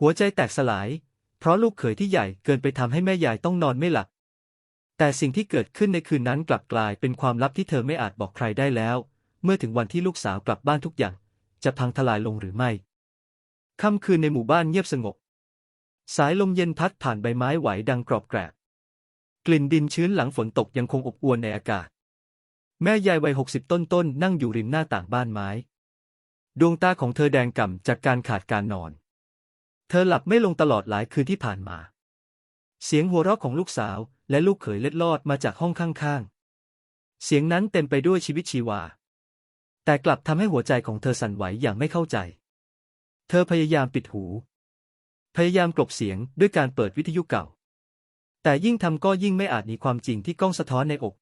หัวใจแตกสลาย เพราะลูกเขยที่ใหญ่เกินไปทำให้แม่ยายต้องนอนไม่หลับ แต่สิ่งที่เกิดขึ้นในคืนนั้นกลับกลายเป็นความลับที่เธอไม่อาจบอกใครได้แล้ว เมื่อถึงวันที่ลูกสาวกลับบ้านทุกอย่าง จะพังทลายลงหรือไม่ ค่ำคืนในหมู่บ้านเงียบสงบ สายลมเย็นพัดผ่านใบไม้ไหวดังกรอบแกรบ กลิ่นดินชื้นหลังฝนตกยังคงอบอวลในอากาศ แม่ยายวัยหกสิบต้นๆนั่งอยู่ริมหน้าต่างบ้านไม้ ดวงตาของเธอแดงก่ำจากการขาดการนอน เธอหลับไม่ลงตลอดหลายคืนที่ผ่านมา เสียงหัวเราะของลูกสาวและลูกเขยเล็ดลอดมาจากห้องข้างๆ เสียงนั้นเต็มไปด้วยชีวิตชีวา แต่กลับทำให้หัวใจของเธอสั่นไหวอย่างไม่เข้าใจ เธอพยายามปิดหู พยายามกลบเสียงด้วยการเปิดวิทยุเก่า แต่ยิ่งทำก็ยิ่งไม่อาจหนีความจริงที่ก้องสะท้อนในอก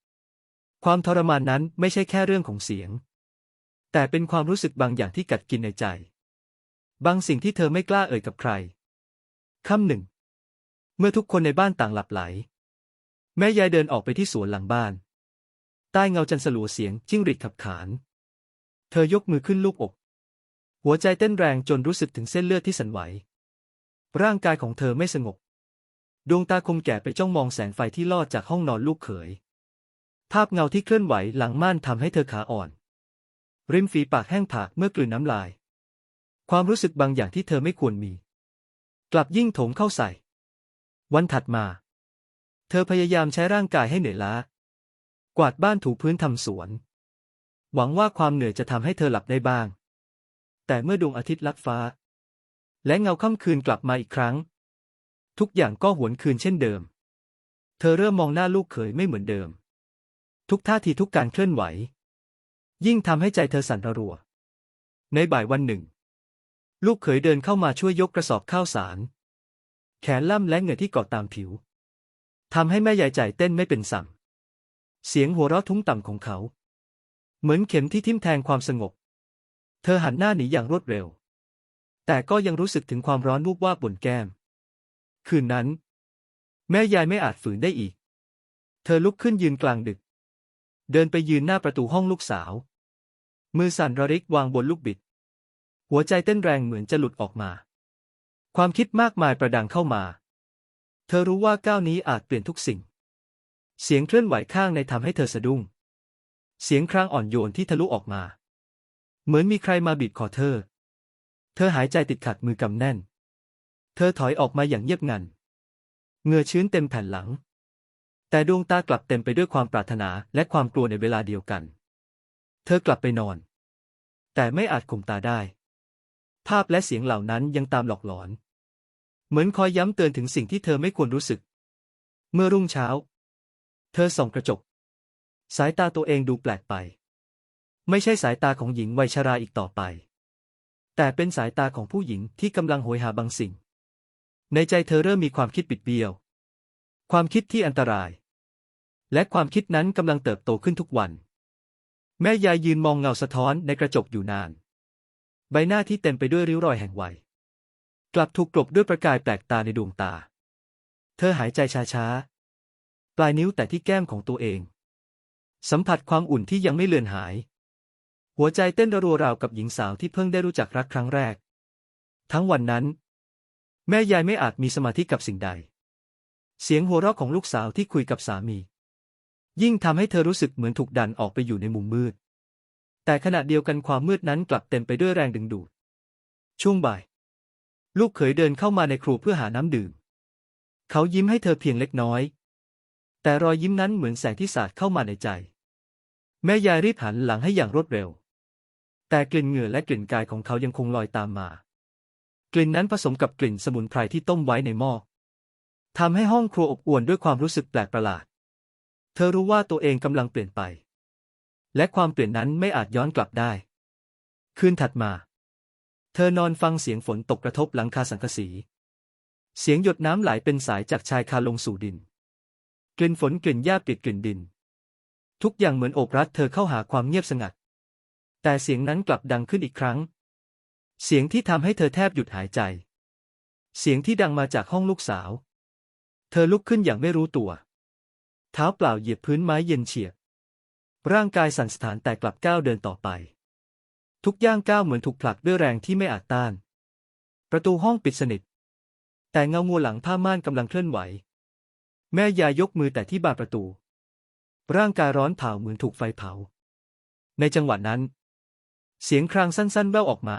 ความทรมานนั้นไม่ใช่แค่เรื่องของเสียง แต่เป็นความรู้สึกบางอย่างที่กัดกินในใจ บางสิ่งที่เธอไม่กล้าเอ่ยกับใคร ค่ำหนึ่ง เมื่อทุกคนในบ้านต่างหลับไหล แม่ยายเดินออกไปที่สวนหลังบ้าน ใต้เงาจันทร์สลัวเสียงจิ้งหรีดขับขาน เธอยกมือขึ้นลูบอก หัวใจเต้นแรงจนรู้สึกถึงเส้นเลือดที่สั่นไหว ร่างกายของเธอไม่สงบ ดวงตาคมแก่ไปจ้องมองแสงไฟที่ลอดจากห้องนอนลูกเขย ภาพเงาที่เคลื่อนไหวหลังม่านทำให้เธอขาอ่อน ริมฝีปากแห้งผากเมื่อกลืนน้ำลาย ความรู้สึกบางอย่างที่เธอไม่ควรมี กลับยิ่งโถมเข้าใส่ วันถัดมา เธอพยายามใช้ร่างกายให้เหนื่อยล้า กวาดบ้านถูพื้นทำสวน หวังว่าความเหนื่อยจะทำให้เธอหลับได้บ้าง แต่เมื่อดวงอาทิตย์ลับฟ้า และเงาค่ำคืนกลับมาอีกครั้ง ทุกอย่างก็หวนคืนเช่นเดิม เธอเริ่มมองหน้าลูกเขยไม่เหมือนเดิม ทุกท่าทีทุกการเคลื่อนไหว ยิ่งทำให้ใจเธอสั่นระรัว ในบ่ายวันหนึ่ง ลูกเขยเดินเข้ามาช่วยยกกระสอบข้าวสาร แขนล่ำและเหงื่อที่เกาะตามผิวทำให้แม่ยายใจเต้นไม่เป็นสั่งเสียงหัวเราะทุ้มต่ำของเขา เหมือนเข็มที่ทิ่มแทงความสงบ เธอหันหน้าหนีอย่างรวดเร็ว แต่ก็ยังรู้สึกถึงความร้อนวูบวาบบนแก้ม คืนนั้น แม่ยายไม่อาจฝืนได้อีก เธอลุกขึ้นยืนกลางดึก เดินไปยืนหน้าประตูห้องลูกสาว มือสั่นระริกวางบนลูกบิด หัวใจเต้นแรงเหมือนจะหลุดออกมา ความคิดมากมายประดังเข้ามา เธอรู้ว่าก้าวนี้อาจเปลี่ยนทุกสิ่ง เสียงเคลื่อนไหวข้างในทำให้เธอสะดุ้ง เสียงครางอ่อนโยนที่ทะลุออกมา เหมือนมีใครมาบีบคอเธอ เธอหายใจติดขัดมือกำแน่น เธอถอยออกมาอย่างเงียบงันเงือชื้นเต็มแผ่นหลัง แต่ดวงตากลับเต็มไปด้วยความปรารถนาและความกลัวในเวลาเดียวกัน เธอกลับไปนอน แต่ไม่อาจข่มตาได้ ภาพและเสียงเหล่านั้นยังตามหลอกหลอน เหมือนคอยย้ำเตือนถึงสิ่งที่เธอไม่ควรรู้สึก เมื่อรุ่งเช้า เธอส่องกระจก สายตาตัวเองดูแปลกไป ไม่ใช่สายตาของหญิงวัยชราอีกต่อไป แต่เป็นสายตาของผู้หญิงที่กำลังโหยหาบางสิ่ง ในใจเธอเริ่มมีความคิดปิดเบี้ยว ความคิดที่อันตราย และความคิดนั้นกำลังเติบโตขึ้นทุกวัน แม่ยายยืนมองเงาสะท้อนในกระจกอยู่นาน ใบหน้าที่เต็มไปด้วยริ้วรอยแห่งวัย กลับถูกกลบด้วยประกายแปลกตาในดวงตา เธอหายใจช้าๆ ปลายนิ้วแต่ที่แก้มของตัวเอง สัมผัสความอุ่นที่ยังไม่เลือนหาย หัวใจเต้นระรัวราวกับหญิงสาวที่เพิ่งได้รู้จักรักครั้งแรก ทั้งวันนั้น แม่ยายไม่อาจมีสมาธิกับสิ่งใด เสียงหัวเราะของลูกสาวที่คุยกับสามี ยิ่งทำให้เธอรู้สึกเหมือนถูกดันออกไปอยู่ในมุมมืด แต่ขณะเดียวกันความมืดนั้นกลับเต็มไปด้วยแรงดึงดูด ช่วงบ่าย ลูกเขยเดินเข้ามาในครัวเพื่อหาน้ำดื่ม เขายิ้มให้เธอเพียงเล็กน้อย แต่รอยยิ้มนั้นเหมือนแสงที่สาดเข้ามาในใจ แม่ยายรีบหันหลังให้อย่างรวดเร็ว แต่กลิ่นเหงื่อและกลิ่นกายของเขายังคงลอยตามมา กลิ่นนั้นผสมกับกลิ่นสมุนไพรที่ต้มไว้ในหม้อทำให้ห้องครัวอบอวลด้วยความรู้สึกแปลกประหลาด เธอรู้ว่าตัวเองกำลังเปลี่ยนไป และความเปลี่ยนนั้นไม่อาจย้อนกลับได้ คืนถัดมา เธอนอนฟังเสียงฝนตกกระทบหลังคาสังกะสี เสียงหยดน้ำไหลเป็นสายจากชายคาลงสู่ดิน กลิ่นฝนกลิ่นหญ้าเปียกกลิ่นดิน ทุกอย่างเหมือนโอบรัดเธอเข้าหาความเงียบสงัด แต่เสียงนั้นกลับดังขึ้นอีกครั้ง เสียงที่ทำให้เธอแทบหยุดหายใจ เสียงที่ดังมาจากห้องลูกสาว เธอลุกขึ้นอย่างไม่รู้ตัว เท้าเปล่าเหยียบพื้นไม้เย็นเฉียบ ร่างกายสั่นสถานแต่กลับก้าวเดินต่อไป ทุกย่างก้าวเหมือนถูกผลักด้วยแรงที่ไม่อาจต้าน ประตูห้องปิดสนิท แต่เงางัวหลังผ้าม่านกำลังเคลื่อนไหว แม่ยายยกมือแต่ที่บานประตู ร่างกายร้อนเผาเหมือนถูกไฟเผา ในจังหวะนั้น เสียงครางสั้นๆแว่วออกมา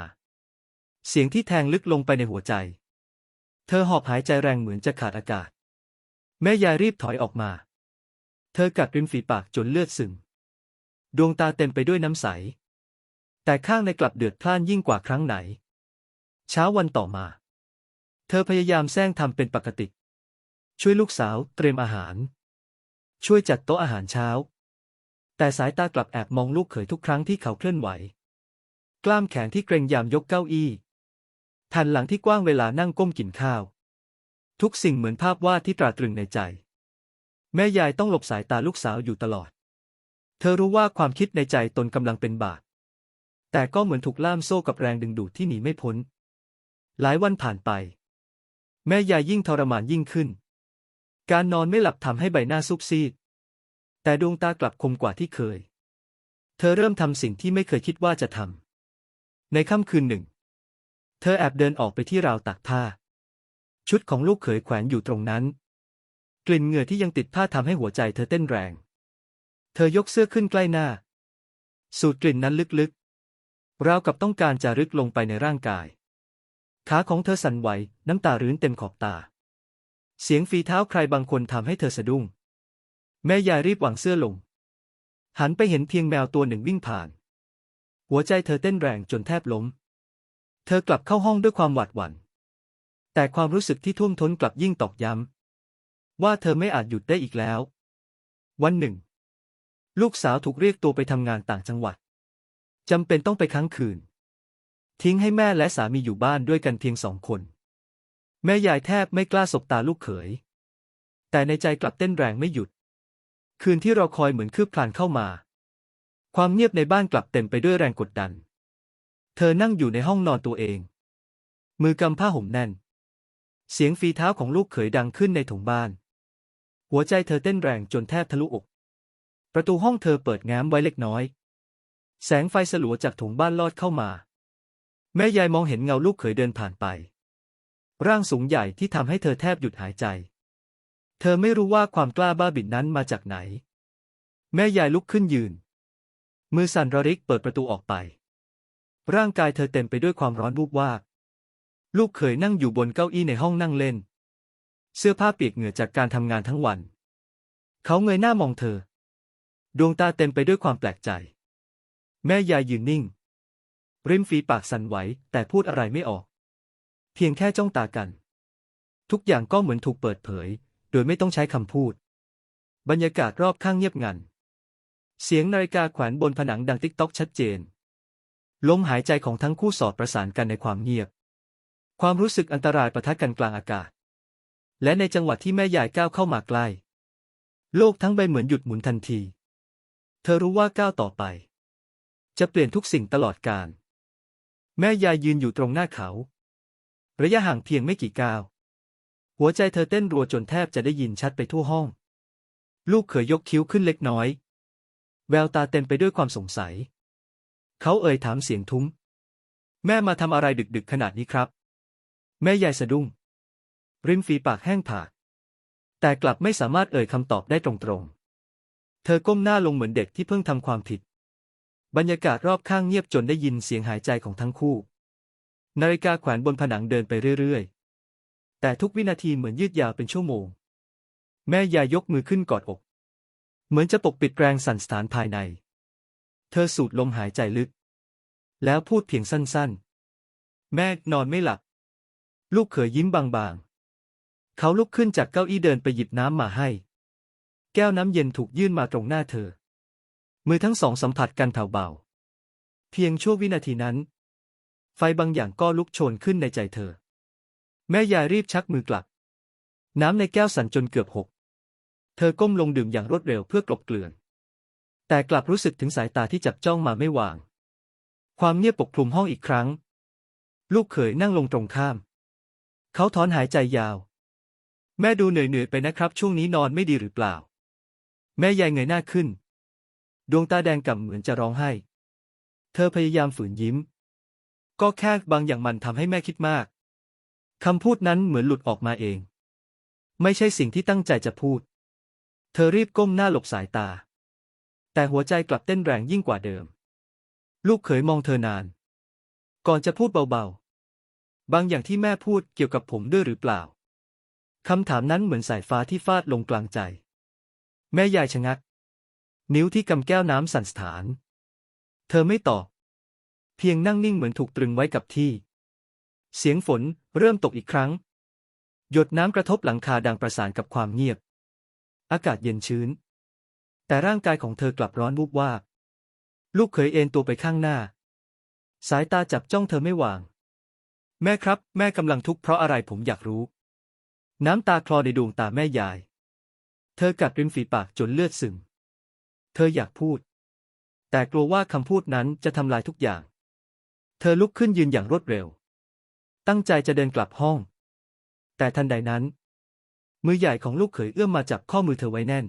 เสียงที่แทงลึกลงไปในหัวใจ เธอหอบหายใจแรงเหมือนจะขาดอากาศ แม่ยายรีบถอยออกมา เธอกัดริมฝีปากจนเลือดซึม ดวงตาเต็มไปด้วยน้ำใส แต่ข้างในกลับเดือดพล่านยิ่งกว่าครั้งไหน เช้าวันต่อมา เธอพยายามแซงทำเป็นปกติ ช่วยลูกสาวเตรียมอาหาร ช่วยจัดโต๊ะอาหารเช้า แต่สายตากลับแอบมองลูกเขยทุกครั้งที่เขาเคลื่อนไหว กล้ามแขนที่เกรงยามยกเก้าอี้แผ่นหลังที่กว้างเวลานั่งก้มกินข้าว ทุกสิ่งเหมือนภาพวาดที่ตราตรึงในใจ แม่ยายต้องหลบสายตาลูกสาวอยู่ตลอด เธอรู้ว่าความคิดในใจตนกำลังเป็นบาปแต่ก็เหมือนถูกล่ามโซ่กับแรงดึงดูดที่หนีไม่พ้น หลายวันผ่านไป แม่ยายยิ่งทรมานยิ่งขึ้น การนอนไม่หลับทำให้ใบหน้าซุบซีด แต่ดวงตากลับคมกว่าที่เคย เธอเริ่มทำสิ่งที่ไม่เคยคิดว่าจะทำ ในค่ำคืนหนึ่ง เธอแอบเดินออกไปที่ราวตากผ้า ชุดของลูกเขยแขวนอยู่ตรงนั้น กลิ่นเหงื่อที่ยังติดผ้าทำให้หัวใจเธอเต้นแรง เธอยกเสื้อขึ้นใกล้หน้า สูดกลิ่นนั้นลึกๆ ราวกับต้องการจะรึกลงไปในร่างกาย ขาของเธอสั่นไหว น้ำตารื้นเต็มขอบตา เสียงฝีเท้าใครบางคนทำให้เธอสะดุ้ง แม่ยายรีบวางเสื้อลง หันไปเห็นเพียงแมวตัวหนึ่งวิ่งผ่าน หัวใจเธอเต้นแรงจนแทบล้ม เธอกลับเข้าห้องด้วยความหวาดหวั่น แต่ความรู้สึกที่ท่วมท้นกลับยิ่งตอกย้ำว่าเธอไม่อาจหยุดได้อีกแล้ว วันหนึ่ง ลูกสาวถูกเรียกตัวไปทำงานต่างจังหวัดจำเป็นต้องไปค้างคืน ทิ้งให้แม่และสามีอยู่บ้านด้วยกันเพียงสองคน แม่ยายแทบไม่กล้าสบตาลูกเขย แต่ในใจกลับเต้นแรงไม่หยุด คืนที่เราคอยเหมือนคืบคลานเข้ามา ความเงียบในบ้านกลับเต็มไปด้วยแรงกดดัน เธอนั่งอยู่ในห้องนอนตัวเอง มือกำผ้าห่มแน่น เสียงฝีเท้าของลูกเขยดังขึ้นในถุงบ้าน หัวใจเธอเต้นแรงจนแทบทะลุอก ประตูห้องเธอเปิดแง้มไว้เล็กน้อย แสงไฟสลัวจากถุงบ้านลอดเข้ามา แม่ยายมองเห็นเงาลูกเขยเดินผ่านไป ร่างสูงใหญ่ที่ทำให้เธอแทบหยุดหายใจ เธอไม่รู้ว่าความกล้าบ้าบิ่นนั้นมาจากไหน แม่ยายลุกขึ้นยืน มือสั่นระริกเปิดประตูออกไป ร่างกายเธอเต็มไปด้วยความร้อนวูบวาบลูกเขยนั่งอยู่บนเก้าอี้ในห้องนั่งเล่น เสื้อผ้าเปียกเหงื่อจากการทำงานทั้งวัน เขาเงยหน้ามองเธอ ดวงตาเต็มไปด้วยความแปลกใจ แม่ยายยืนนิ่ง ริมฝีปากสั่นไหว แต่พูดอะไรไม่ออก เพียงแค่จ้องตากัน ทุกอย่างก็เหมือนถูกเปิดเผย โดยไม่ต้องใช้คำพูด บรรยากาศรอบข้างเงียบงัน เสียงนาฬิกาแขวนบนผนังดังติ๊กต๊อกชัดเจน ลมหายใจของทั้งคู่สอดประสานกันในความเงียบ ความรู้สึกอันตรายประทะกันกลางอากาศ และในจังหวะที่แม่ยายก้าวเข้ามาใกล้ โลกทั้งใบเหมือนหยุดหมุนทันที เธอรู้ว่าก้าวต่อไป จะเปลี่ยนทุกสิ่งตลอดกาลแม่ยายยืนอยู่ตรงหน้าเขา ระยะห่างเพียงไม่กี่ก้าว หัวใจเธอเต้นรัวจนแทบจะได้ยินชัดไปทั่วห้อง ลูกเขยยกคิ้วขึ้นเล็กน้อย แววตาเต็มไปด้วยความสงสัย เขาเอ่ยถามเสียงทุ้ม แม่มาทำอะไรดึกๆขนาดนี้ครับ แม่ยายสะดุ้ง ริมฝีปากแห้งผาก แต่กลับไม่สามารถเอ่ยคำตอบได้ตรงๆ เธอก้มหน้าลงเหมือนเด็กที่เพิ่งทำความผิด บรรยากาศรอบข้างเงียบจนได้ยินเสียงหายใจของทั้งคู่ นาฬิกาแขวนบนผนังเดินไปเรื่อยๆ แต่ทุกวินาทีเหมือนยืดยาวเป็นชั่วโมง แม่ยายยกมือขึ้นกอดอก เหมือนจะปกปิดแรงสั่นสะท้านภายใน เธอสูดลมหายใจลึก แล้วพูดเพียงสั้นๆ แม่นอนไม่หลับ ลูกเขยยิ้มบางๆ เขาลุกขึ้นจากเก้าอี้เดินไปหยิบน้ำมาให้ แก้วน้ำเย็นถูกยื่นมาตรงหน้าเธอ มือทั้งสองสัมผัสกันแผ่วเบา เพียงชั่ววินาทีนั้น ไฟบางอย่างก็ลุกโชนขึ้นในใจเธอ แม่ยายรีบชักมือกลับ น้ำในแก้วสั่นจนเกือบหก เธอก้มลงดื่มอย่างรวดเร็วเพื่อกลบเกลื่อน แต่กลับรู้สึกถึงสายตาที่จับจ้องมาไม่วาง ความเงียบปกคลุมห้องอีกครั้ง ลูกเขยนั่งลงตรงข้าม เขาถอนหายใจยาว แม่ดูเหนื่อยๆไปนะครับ ช่วงนี้นอนไม่ดีหรือเปล่า แม่ยายเงยหน้าขึ้น ดวงตาแดงก่ำเหมือนจะร้องไห้ เธอพยายามฝืนยิ้ม ก็แค่บางอย่างมันทำให้แม่คิดมากคำพูดนั้นเหมือนหลุดออกมาเอง ไม่ใช่สิ่งที่ตั้งใจจะพูด เธอรีบก้มหน้าหลบสายตา แต่หัวใจกลับเต้นแรงยิ่งกว่าเดิม ลูกเขยมองเธอนาน ก่อนจะพูดเบาๆ บางอย่างที่แม่พูดเกี่ยวกับผมด้วยหรือเปล่าคำถามนั้นเหมือนสายฟ้าที่ฟาดลงกลางใจ แม่ยายชะงัก นิ้วที่กำแก้วน้ำสั่นสถาน เธอไม่ตอบ เพียงนั่งนิ่งเหมือนถูกตรึงไว้กับที่ เสียงฝนเริ่มตกอีกครั้ง หยดน้ำกระทบหลังคาดังประสานกับความเงียบ อากาศเย็นชื้น แต่ร่างกายของเธอกลับร้อนวูบวาบลูกเขยเอนตัวไปข้างหน้า สายตาจับจ้องเธอไม่วาง แม่ครับ แม่กำลังทุกข์เพราะอะไรผมอยากรู้ น้ำตาคลอในดวงตาแม่ยาย เธอกัดริมฝีปากจนเลือดซึม เธออยากพูด แต่กลัวว่าคำพูดนั้นจะทำลายทุกอย่าง เธอลุกขึ้นยืนอย่างรวดเร็ว ตั้งใจจะเดินกลับห้อง แต่ทันใดนั้น มือใหญ่ของลูกเขยเอื้อมมาจับข้อมือเธอไว้แน่น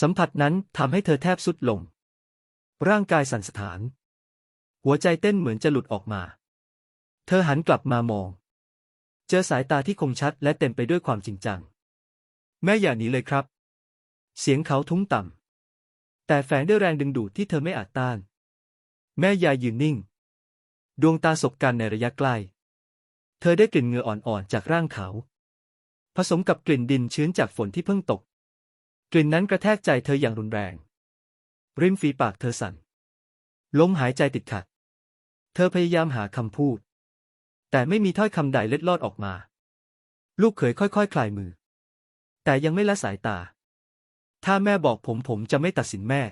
สัมผัสนั้นทำให้เธอแทบสุดลง ร่างกายสั่นสะท้าน หัวใจเต้นเหมือนจะหลุดออกมา เธอหันกลับมามอง เจอสายตาที่คมชัดและเต็มไปด้วยความจริงจัง แม่อย่าหนีเลยครับ เสียงเขาทุ้มต่ำ แต่แฝงด้วยแรงดึงดูดที่เธอไม่อาจต้าน แม่ยายยืนนิ่ง ดวงตาสบกันในระยะใกล้ เธอได้กลิ่นเหงื่ออ่อนๆจากร่างเขา ผสมกับกลิ่นดินชื้นจากฝนที่เพิ่งตก กลิ่นนั้นกระแทกใจเธออย่างรุนแรง ริมฝีปากเธอสั่น ลมหายใจติดขัด เธอพยายามหาคำพูด แต่ไม่มีถ้อยคำใดเล็ดลอดออกมา ลูกเขยค่อยๆคคลายมือ แต่ยังไม่ละสายตา ถ้าแม่บอกผมผมจะไม่ตัดสินแม่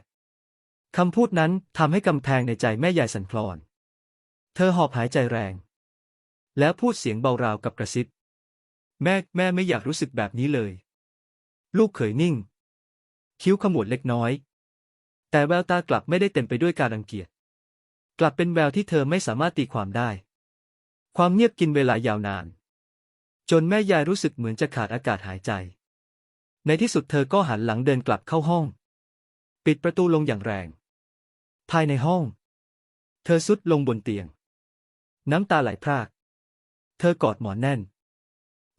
คำพูดนั้นทำให้กำแพงในใจแม่ยายสั่นคลอน เธอหอบหายใจแรง แล้วพูดเสียงเบาราวกับกระซิบ แม่แม่ไม่อยากรู้สึกแบบนี้เลย ลูกเขยนิ่ง คิ้วขมวดเล็กน้อย แต่แววตากลับไม่ได้เต็มไปด้วยการรังเกียจ กลับเป็นแววที่เธอไม่สามารถตีความได้ ความเงียบกินเวลายาวนานจนแม่ยายรู้สึกเหมือนจะขาดอากาศหายใจ ในที่สุดเธอก็หันหลังเดินกลับเข้าห้อง ปิดประตูลงอย่างแรง ภายในห้อง เธอสุดลงบนเตียง น้ำตาไหลพราก เธอกอดหมอนแน่น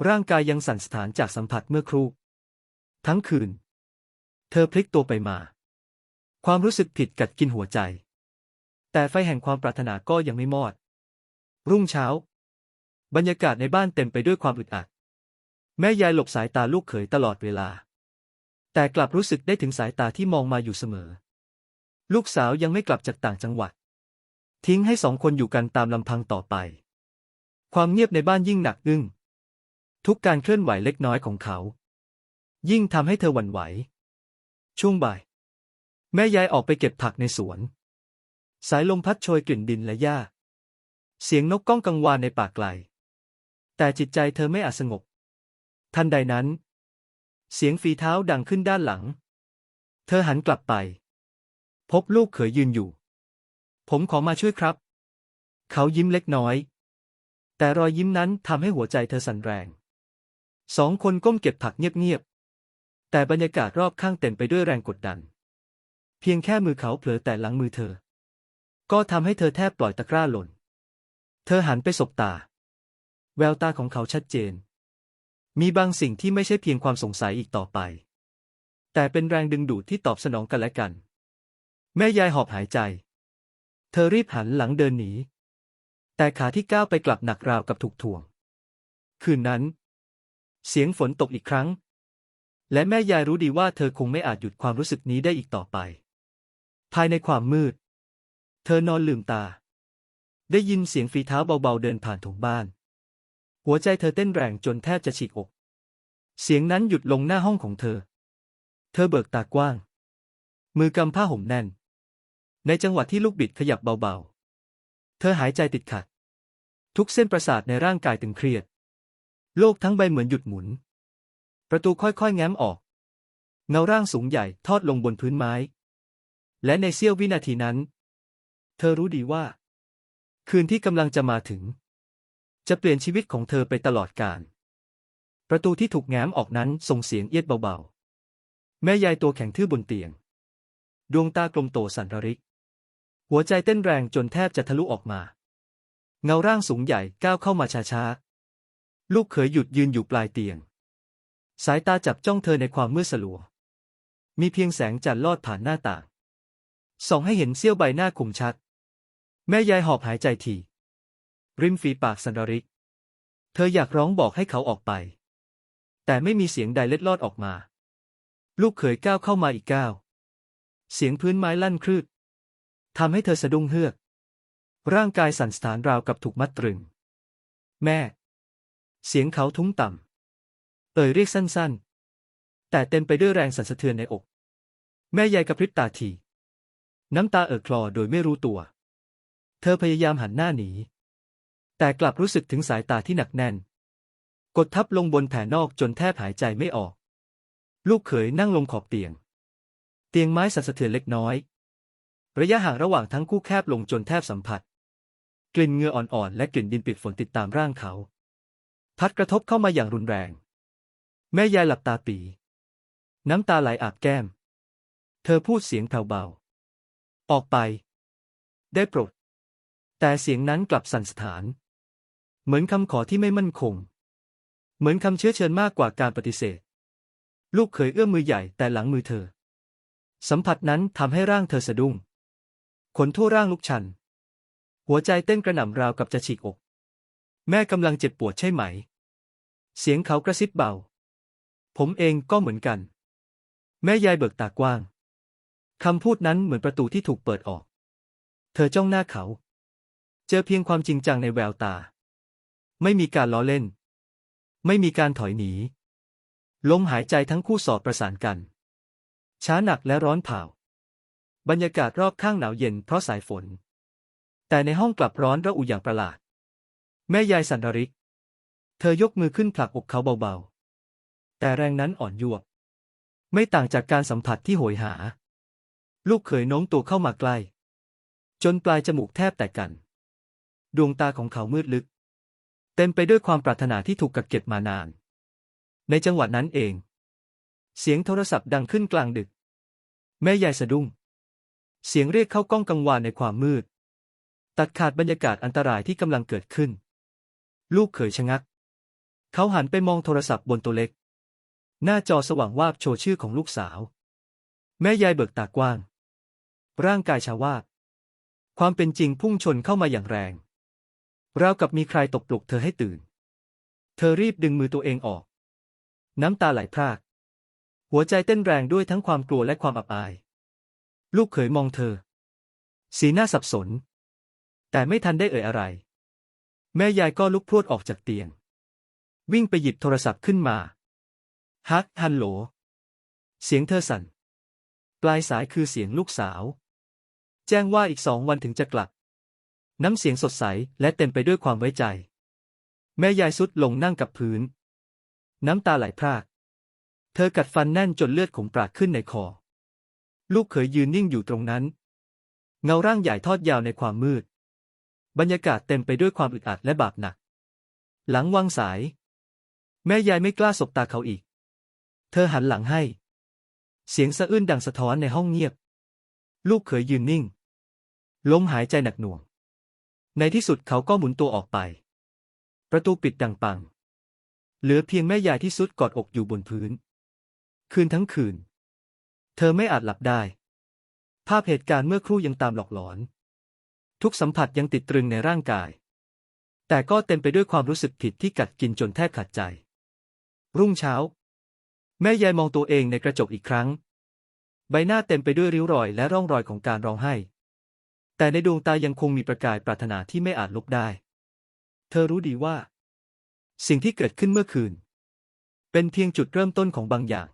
ร่างกายยังสั่นสะท้านจากสัมผัสเมื่อครู่ ทั้งคืน เธอพลิกตัวไปมา ความรู้สึกผิดกัดกินหัวใจ แต่ไฟแห่งความปรารถนาก็ยังไม่มอด รุ่งเช้า บรรยากาศในบ้านเต็มไปด้วยความอึดอัด แม่ยายหลบสายตาลูกเขยตลอดเวลา แต่กลับรู้สึกได้ถึงสายตาที่มองมาอยู่เสมอ ลูกสาวยังไม่กลับจากต่างจังหวัด ทิ้งให้สองคนอยู่กันตามลำพังต่อไป ความเงียบในบ้านยิ่งหนักอึ้ง ทุกการเคลื่อนไหวเล็กน้อยของเขา ยิ่งทำให้เธอหวั่นไหว ช่วงบ่าย แม่ยายออกไปเก็บผักในสวน สายลมพัดโชยกลิ่นดินและหญ้า เสียงนกก้องกังวานในป่าไกล แต่จิตใจเธอไม่อาจสงบ ทันใดนั้น เสียงฝีเท้าดังขึ้นด้านหลัง เธอหันกลับไป พบลูกเขยยืนอยู่ ผมขอมาช่วยครับ เขายิ้มเล็กน้อย แต่รอยยิ้มนั้นทำให้หัวใจเธอสั่นแรง สองคนก้มเก็บผักเงียบๆ แต่บรรยากาศรอบข้างเต็มไปด้วยแรงกดดัน เพียงแค่มือเขาเผลอแต่หลังมือเธอ ก็ทำให้เธอแทบปล่อยตะกร้าหล่น เธอหันไปสบตา แววตาของเขาชัดเจน มีบางสิ่งที่ไม่ใช่เพียงความสงสัยอีกต่อไป แต่เป็นแรงดึงดูดที่ตอบสนองกันและกัน แม่ยายหอบหายใจ เธอรีบหันหลังเดินหนี แต่ขาที่ก้าวไปกลับหนักราวกับถูกถ่วง คืนนั้น เสียงฝนตกอีกครั้ง และแม่ยายรู้ดีว่าเธอคงไม่อาจหยุดความรู้สึกนี้ได้อีกต่อไป ภายในความมืด เธอนอนลืมตา ได้ยินเสียงฝีเท้าเบาๆเดินผ่านถงบ้าน หัวใจเธอเต้นแรงจนแทบจะฉีกอก เสียงนั้นหยุดลงหน้าห้องของเธอ เธอเบิกตากว้าง มือกำผ้าห่มแน่น ในจังหวะที่ลูกบิดขยับเบาๆ เธอหายใจติดขัด ทุกเส้นประสาทในร่างกายตึงเครียด โลกทั้งใบเหมือนหยุดหมุน ประตูค่อยๆ แง้มออก เงาร่างสูงใหญ่ทอดลงบนพื้นไม้ และในเสี้ยววินาทีนั้น เธอรู้ดีว่า คืนที่กำลังจะมาถึง จะเปลี่ยนชีวิตของเธอไปตลอดกาลประตูที่ถูกแง้มออกนั้นส่งเสียงเอียดเบาๆ แม่ยายตัวแข็งทื่อบนเตียง ดวงตากลมโตสันระริก หัวใจเต้นแรงจนแทบจะทะลุออกมา เงาร่างสูงใหญ่ก้าวเข้ามาช้าลูกเขยหยุดยืนอยู่ปลายเตียง สายตาจับจ้องเธอในความมืดสลัว มีเพียงแสงจันทร์ลอดผ่านหน้าต่าง ส่องให้เห็นเสี้ยวใบหน้าคมชัด แม่ยายหอบหายใจที ริมฝีปากสันดริก เธออยากร้องบอกให้เขาออกไป แต่ไม่มีเสียงใดเล็ดลอดออกมา ลูกเขยก้าวเข้ามาอีกก้าว เสียงพื้นไม้ลั่นครืดทำให้เธอสะดุ้งเฮือก ร่างกายสั่นสะท้านราวกับถูกมัดตรึง แม่ เสียงเขาทุ้มต่ำ เอ่ยเรียกสั้นๆ แต่เต็มไปด้วยแรงสั่นสะเทือนในอก แม่ยายกระพริบตาที น้ำตาเอ่อคลอโดยไม่รู้ตัว เธอพยายามหันหน้าหนี แต่กลับรู้สึกถึงสายตาที่หนักแน่น กดทับลงบนแผ่นนอกจนแทบหายใจไม่ออก ลูกเขยนั่งลงขอบเตียง เตียงไม้สั่นสะเทือนเล็กน้อย ระยะห่างระหว่างทั้งคู่แคบลงจนแทบสัมผัส กลิ่นเหงื่ออ่อนๆและกลิ่นดินปิดฝนติดตามร่างเขา พัดกระทบเข้ามาอย่างรุนแรง แม่ยายหลับตาปี น้ำตาไหลอาบแก้ม เธอพูดเสียงแผ่วเบา ออกไป ได้โปรด แต่เสียงนั้นกลับสั่นสะท้าน เหมือนคำขอที่ไม่มั่นคง เหมือนคำเชื้อเชิญมากกว่าการปฏิเสธ ลูกเขยเอื้อมมือใหญ่แต่หลังมือเธอ สัมผัสนั้นทำให้ร่างเธอสะดุ้ง ขนทั่วร่างลุกชัน หัวใจเต้นกระหน่ำราวกับจะฉีกอก แม่กำลังเจ็บปวดใช่ไหม เสียงเขากระซิบเบา ผมเองก็เหมือนกัน แม่ยายเบิกตากว้างคำพูดนั้นเหมือนประตูที่ถูกเปิดออก เธอจ้องหน้าเขา เจอเพียงความจริงจังในแววตา ไม่มีการล้อเล่น ไม่มีการถอยหนี ลมหายใจทั้งคู่สอดประสานกัน ช้าหนักและร้อนเผา บรรยากาศรอบข้างหนาวเย็นเพราะสายฝน แต่ในห้องกลับร้อนระอุอย่างประหลาด แม่ยายสันดริก เธอยกมือขึ้นผลักอกเขาเบาๆ แต่แรงนั้นอ่อนยวบ ไม่ต่างจากการสัมผัสที่โหยหา ลูกเขยโน้มตัวเข้ามาใกล้ จนปลายจมูกแทบแตกกัน ดวงตาของเขามืดลึก เต็มไปด้วยความปรารถนาที่ถูกกักเก็บมานาน ในจังหวะนั้นเอง เสียงโทรศัพท์ดังขึ้นกลางดึก แม่ยายสะดุ้ง เสียงเรียกเข้าก้องกังวานในความมืด ตัดขาดบรรยากาศอันตรายที่กำลังเกิดขึ้น ลูกเขยชะงัก เขาหันไปมองโทรศัพท์บนตัวเล็ก หน้าจอสว่างวาบโชว์ชื่อของลูกสาว แม่ยายเบิกตากว้าง ร่างกายชาวาบความเป็นจริงพุ่งชนเข้ามาอย่างแรง ราวกับมีใครตบปลุกเธอให้ตื่น เธอรีบดึงมือตัวเองออก น้ำตาไหลพราก หัวใจเต้นแรงด้วยทั้งความกลัวและความอับอาย ลูกเขยมองเธอ สีหน้าสับสน แต่ไม่ทันได้เอ่ยอะไร แม่ยายก็ลุกพรวดออกจากเตียง วิ่งไปหยิบโทรศัพท์ขึ้นมา ฮักฮัลโหล เสียงเธอสั่น ปลายสายคือเสียงลูกสาว แจ้งว่าอีกสองวันถึงจะกลับ น้ำเสียงสดใสและเต็มไปด้วยความไว้ใจ แม่ยายสุดลงนั่งกับพื้น น้ำตาไหลพราก เธอกัดฟันแน่นจนเลือดขมปรากขึ้นในคอ ลูกเขยยืนนิ่งอยู่ตรงนั้น เงาร่างใหญ่ทอดยาวในความมืด บรรยากาศเต็มไปด้วยความอึดอัดและบาปหนัก หลังวางสาย แม่ยายไม่กล้าสบตาเขาอีก เธอหันหลังให้ เสียงสะอื้นดังสะท้อนในห้องเงียบ ลูกเขยยืนนิ่งล้มหายใจหนักหน่วง ในที่สุดเขาก็หมุนตัวออกไป ประตูปิดดังปัง เหลือเพียงแม่ยายที่สุดกอดอกอยู่บนพื้น คืนทั้งคืน เธอไม่อาจหลับได้ ภาพเหตุการณ์เมื่อครู่ยังตามหลอกหลอน ทุกสัมผัสยังติดตรึงในร่างกาย แต่ก็เต็มไปด้วยความรู้สึกผิดที่กัดกินจนแทบขาดใจ รุ่งเช้า แม่ยายมองตัวเองในกระจกอีกครั้ง ใบหน้าเต็มไปด้วยริ้วรอยและร่องรอยของการร้องไห้ แต่ในดวงตายังคงมีประกายปรารถนาที่ไม่อาจลบได้ เธอรู้ดีว่า สิ่งที่เกิดขึ้นเมื่อคืน เป็นเพียงจุดเริ่มต้นของบางอย่าง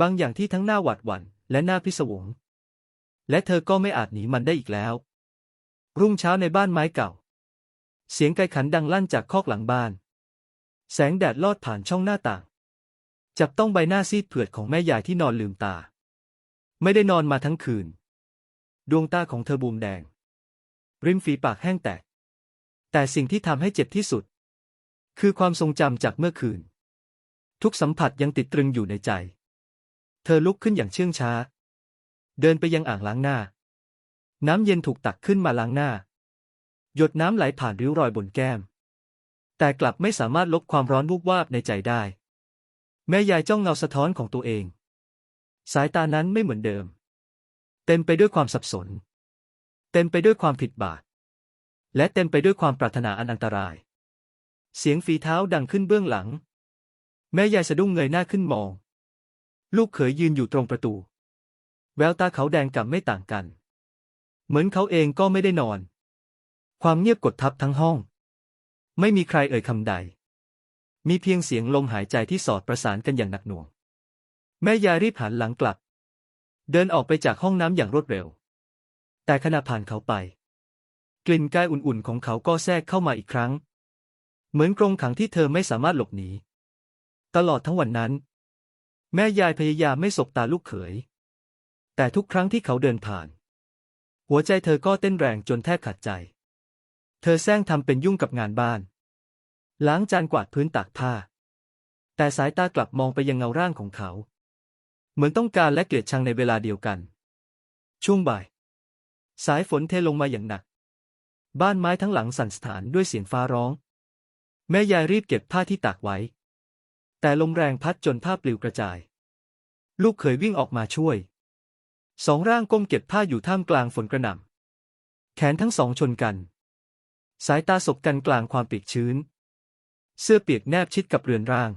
บางอย่างที่ทั้งน่าหวาดหวั่นและน่าพิศวง และเธอก็ไม่อาจหนีมันได้อีกแล้ว รุ่งเช้าในบ้านไม้เก่า เสียงไก่ขันดังลั่นจากคอกหลังบ้าน แสงแดดลอดผ่านช่องหน้าต่าง จับต้องใบหน้าซีดเผือดของแม่ยายที่นอนลืมตา ไม่ได้นอนมาทั้งคืน ดวงตาของเธอบูมแดง ริมฝีปากแห้งแตก แต่สิ่งที่ทำให้เจ็บที่สุด คือความทรงจำจากเมื่อคืน ทุกสัมผัสยังติดตรึงอยู่ในใจ เธอลุกขึ้นอย่างเชื่องช้า เดินไปยังอ่างล้างหน้า น้ำเย็นถูกตักขึ้นมาล้างหน้า หยดน้ำไหลผ่านริ้วรอยบนแก้ม แต่กลับไม่สามารถลบความร้อนวูบวาบในใจได้ แม่ยายจ้องเงาสะท้อนของตัวเอง สายตานั้นไม่เหมือนเดิม เต็มไปด้วยความสับสน เต็มไปด้วยความผิดบาปและเต็มไปด้วยความปรารถนาอันอันตราย เสียงฝีเท้าดังขึ้นเบื้องหลัง แม่ยายสะดุ้งเงยหน้าขึ้นมอง ลูกเขยยืนอยู่ตรงประตู แววตาเขาแดงกับไม่ต่างกัน เหมือนเขาเองก็ไม่ได้นอน ความเงียบกดทับทั้งห้อง ไม่มีใครเอ่ยคำใด มีเพียงเสียงลมหายใจที่สอดประสานกันอย่างหนักหน่วง แม่ยายรีบหันหลังกลับ เดินออกไปจากห้องน้ำอย่างรวดเร็ว แต่ขณะผ่านเขาไป กลิ่นกายอุ่นๆของเขาก็แทรกเข้ามาอีกครั้ง เหมือนกรงขังที่เธอไม่สามารถหลบหนี ตลอดทั้งวันนั้น แม่ยายพยายามไม่สบตาลูกเขย แต่ทุกครั้งที่เขาเดินผ่าน หัวใจเธอก็เต้นแรงจนแทบขาดใจ เธอแซงทำเป็นยุ่งกับงานบ้าน ล้างจานกวาดพื้นตากผ้า แต่สายตากลับมองไปยังเงาร่างของเขา เหมือนต้องการและเกลียดชังในเวลาเดียวกัน ช่วงบ่าย สายฝนเทลงมาอย่างหนัก บ้านไม้ทั้งหลังสั่นสะท้านด้วยเสียงฟ้าร้อง แม่ยายรีบเก็บผ้าที่ตากไว้ แต่ลมแรงพัดจนผ้าปลิวกระจาย ลูกเขยวิ่งออกมาช่วย สองร่างก้มเก็บผ้าอยู่ท่ามกลางฝนกระหน่ำแขนทั้งสองชนกัน สายตาสบกันกลางความเปียกชื้น เสื้อเปียกแนบชิดกับเรือนร่าง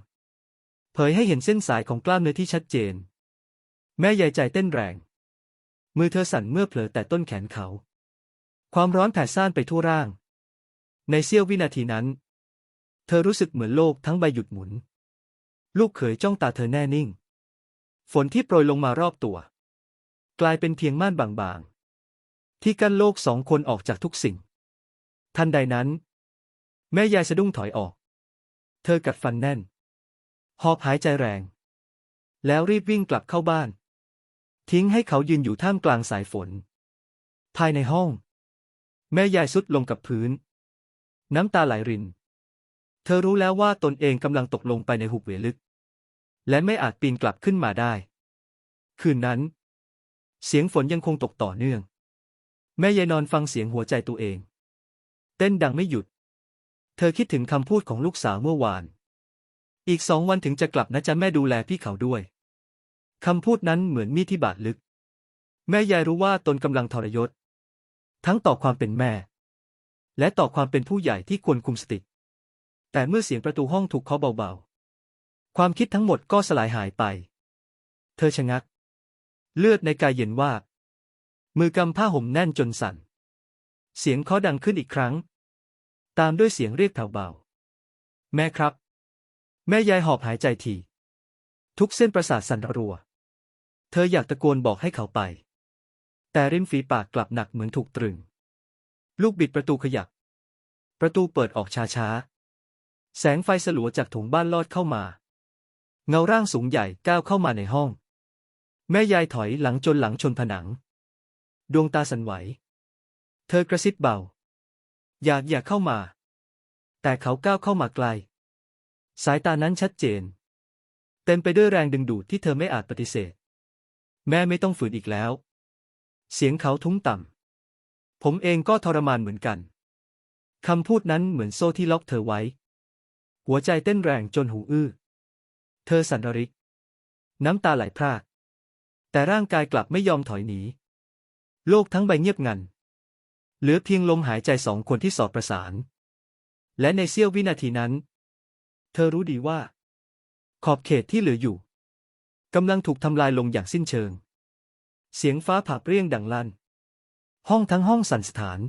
เผยให้เห็นเส้นสายของกล้ามเนื้อที่ชัดเจน แม่ยายใจเต้นแรง มือเธอสั่นเมื่อเผลอแต่ต้นแขนเขา ความร้อนแผ่ซ่านไปทั่วร่าง ในเสี้ยววินาทีนั้น เธอรู้สึกเหมือนโลกทั้งใบหยุดหมุน ลูกเขยจ้องตาเธอแน่นิ่ง ฝนที่โปรยลงมารอบตัว กลายเป็นเพียงม่านบางๆ ที่กั้นโลกสองคนออกจากทุกสิ่ง ทันใดนั้น แม่ยายสะดุ้งถอยออก เธอกัดฟันแน่นหอบหายใจแรง แล้วรีบวิ่งกลับเข้าบ้าน ทิ้งให้เขายืนอยู่ท่ามกลางสายฝน ภายในห้อง แม่ยายสุดลงกับพื้น น้ำตาไหลริน เธอรู้แล้วว่าตนเองกำลังตกลงไปในหุบเหวลึก และไม่อาจปีนกลับขึ้นมาได้ คืนนั้น เสียงฝนยังคงตกต่อเนื่อง แม่ยายนอนฟังเสียงหัวใจตัวเอง เต้นดังไม่หยุด เธอคิดถึงคำพูดของลูกสาวเมื่อวาน อีกสองวันถึงจะกลับนะจ๊ะแม่ดูแลพี่เขาด้วย คำพูดนั้นเหมือนมีดที่บาดลึก แม่ยายรู้ว่าตนกำลังทรยศ ทั้งต่อความเป็นแม่ และต่อความเป็นผู้ใหญ่ที่ควรคุมสติ แต่เมื่อเสียงประตูห้องถูกเคาะเบาๆ ความคิดทั้งหมดก็สลายหายไป เธอชะงัก เลือดในกายเย็นว่า มือกำผ้าห่มแน่นจนสั่น เสียงเคาะดังขึ้นอีกครั้ง ตามด้วยเสียงเรียกแผ่วเบา แม่ครับ แม่ยายหอบหายใจทีทุกเส้นประสาทสั่นระรัว ธออยากตะโกนบอกให้เขาไป แต่ริมฝีปากกลับหนักเหมือนถูกตรึง ลูกบิดประตูขยับ ประตูเปิดออกช้าๆ แสงไฟสลัวจากถุงบ้านลอดเข้ามา เงาร่างสูงใหญ่ก้าวเข้ามาในห้อง แม่ยายถอยหลังจนหลังชนผนัง ดวงตาสันไหว เธอกระซิบเบา อยากอยากเข้ามา แต่เขาก้าวเข้ามาไกล สายตานั้นชัดเจน เต็มไปด้วยแรงดึงดูดที่เธอไม่อาจปฏิเสธ แม่ไม่ต้องฝืนอีกแล้ว เสียงเขาทุ้มต่ำ ผมเองก็ทรมานเหมือนกัน คำพูดนั้นเหมือนโซ่ที่ล็อกเธอไว้ หัวใจเต้นแรงจนหูอื้อ เธอสั่นระริก น้ำตาไหลพราก แต่ร่างกายกลับไม่ยอมถอยหนี โลกทั้งใบเงียบงัน เหลือเพียงลมหายใจสองคนที่สอดประสาน และในเสี้ยววินาทีนั้น เธอรู้ดีว่า ขอบเขตที่เหลืออยู่ กำลังถูกทำลายลงอย่างสิ้นเชิง เสียงฟ้าผ่าเปรี้ยงดังลั่น ห้องทั้งห้องสั่นสถาน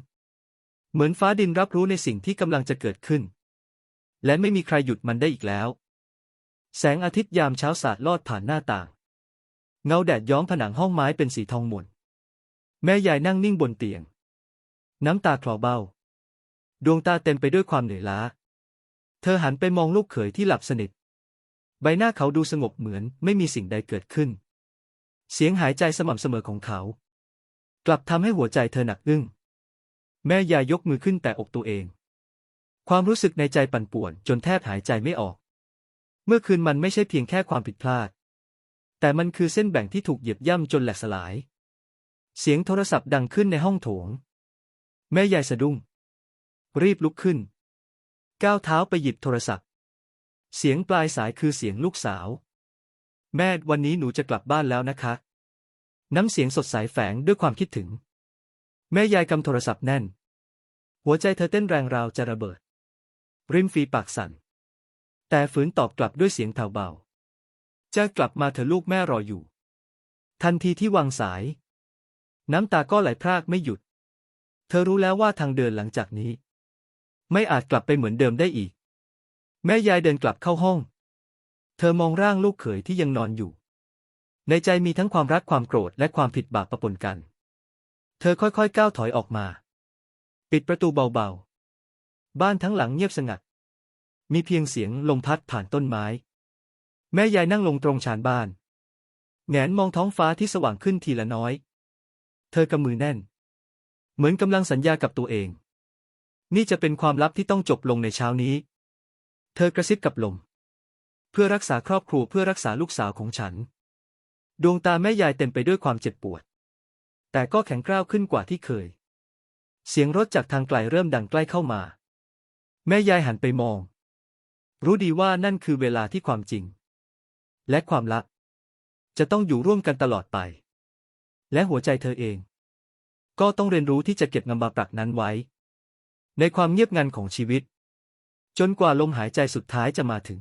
เหมือนฟ้าดินรับรู้ในสิ่งที่กำลังจะเกิดขึ้น และไม่มีใครหยุดมันได้อีกแล้ว แสงอาทิตย์ยามเช้าสาดลอดผ่านหน้าต่าง เงาแดดย้อมผนังห้องไม้เป็นสีทองหม่นแม่ยายนั่งนิ่งบนเตียง น้ำตาคลอเบ้า ดวงตาเต็มไปด้วยความเหนื่อยล้า เธอหันไปมองลูกเขยที่หลับสนิท ใบหน้าเขาดูสงบเหมือนไม่มีสิ่งใดเกิดขึ้น เสียงหายใจสม่ำเสมอของเขา กลับทำให้หัวใจเธอหนักอึ้ง แม่ยายยกมือขึ้นแต่อกตัวเอง ความรู้สึกในใจปั่นป่วนจนแทบหายใจไม่ออก เมื่อคืนมันไม่ใช่เพียงแค่ความผิดพลาด แต่มันคือเส้นแบ่งที่ถูกเหยียบย่ำจนแหลกสลาย เสียงโทรศัพท์ดังขึ้นในห้องโถง แม่ยายสะดุ้ง รีบลุกขึ้น ก้าวเท้าไปหยิบโทรศัพท์ เสียงปลายสายคือเสียงลูกสาว แม่วันนี้หนูจะกลับบ้านแล้วนะคะ น้ำเสียงสดใสแฝงด้วยความคิดถึง แม่ยายกำโทรศัพท์แน่น หัวใจเธอเต้นแรงราวจะระเบิด ริมฝีปากสั่น แต่ฝืนตอบกลับด้วยเสียงแผ่วเบา จะกลับมาเถอะลูกแม่รออยู่ ทันทีที่วางสาย น้ำตาก็ไหลพรากไม่หยุด เธอรู้แล้วว่าทางเดินหลังจากนี้ ไม่อาจกลับไปเหมือนเดิมได้อีก แม่ยายเดินกลับเข้าห้อง เธอมองร่างลูกเขยที่ยังนอนอยู่ ในใจมีทั้งความรักความโกรธและความผิดบาปปะปนกัน เธอค่อยๆก้าวถอยออกมา ปิดประตูเบาๆ บ้านทั้งหลังเงียบสงัด มีเพียงเสียงลมพัดผ่านต้นไม้ แม่ยายนั่งลงตรงชานบ้าน แงนมองท้องฟ้าที่สว่างขึ้นทีละน้อย เธอกำมือแน่น เหมือนกำลังสัญญากับตัวเอง นี่จะเป็นความลับที่ต้องจบลงในเช้านี้ เธอกระซิบกับลม เพื่อรักษาครอบครัวเพื่อรักษาลูกสาวของฉัน ดวงตาแม่ยายเต็มไปด้วยความเจ็บปวด แต่ก็แข็งกร้าวขึ้นกว่าที่เคย เสียงรถจากทางไกลเริ่มดังใกล้เข้ามา แม่ยายหันไปมอง รู้ดีว่านั่นคือเวลาที่ความจริง และความลับจะต้องอยู่ร่วมกันตลอดไป และหัวใจเธอเอง ก็ต้องเรียนรู้ที่จะเก็บงำบาปรักนั้นไว้ ในความเงียบงันของชีวิต จนกว่าลมหายใจสุดท้ายจะมาถึง